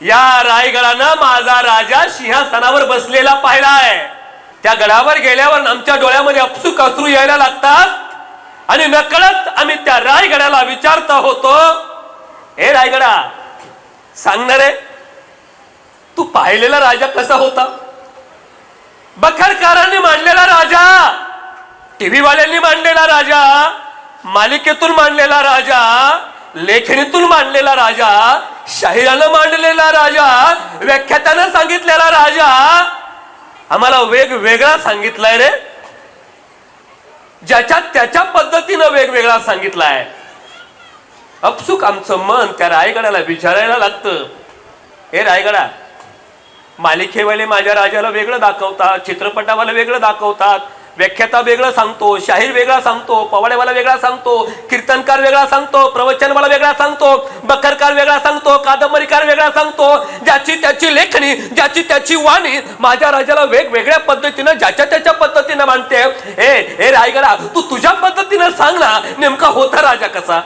या रायगडानं माझा राजा सिंहासनावर बसलेला पाहिलाय. त्या गडावर गेल्यावर आमच्या डोळ्यामध्ये अपसुक असू यायला लागतात. आणि नकळत आम्ही त्या रायगडाला विचारता होतो हे रायगडा सांगणार आहे तू पाहिलेला राजा कसा होता? बखरकारांनी मांडलेला राजा टीव्ही वाल्यांनी मांडलेला राजा मालिकेतून मांडलेला राजा लेखणीतून मांडलेला राजा शाहिरानं मांडलेला राजा व्याख्यात्यानं सांगितलेला राजा आम्हाला वेगवेगळा सांगितलाय रे. ज्याच्या त्याच्या पद्धतीनं वेगवेगळा सांगितलाय. अपसुक आमचं मन त्या रायगडाला विचारायला लागतं. हे रायगडा मालिकेवाले माझ्या राजाला वेगळं दाखवतात चित्रपटावाला वेगळं दाखवतात व्याख्याता वेगळं सांगतो शाहीर वेगळा सांगतो पवाडेवाला वेगळा सांगतो कीर्तनकार वेगळा सांगतो प्रवचनवाला वेगळा सांगतो बखरकार वेगळा सांगतो कादंबरीकार वेगळा सांगतो ज्याची त्याची लेखणी ज्याची त्याची वाणी माझ्या राजाला वेगवेगळ्या पद्धतीनं ज्याच्या त्याच्या पद्धतीनं मांडते. ए ए रायगडा तू तुझ्या पद्धतीनं सांग ना नेमका होता राजा कसा?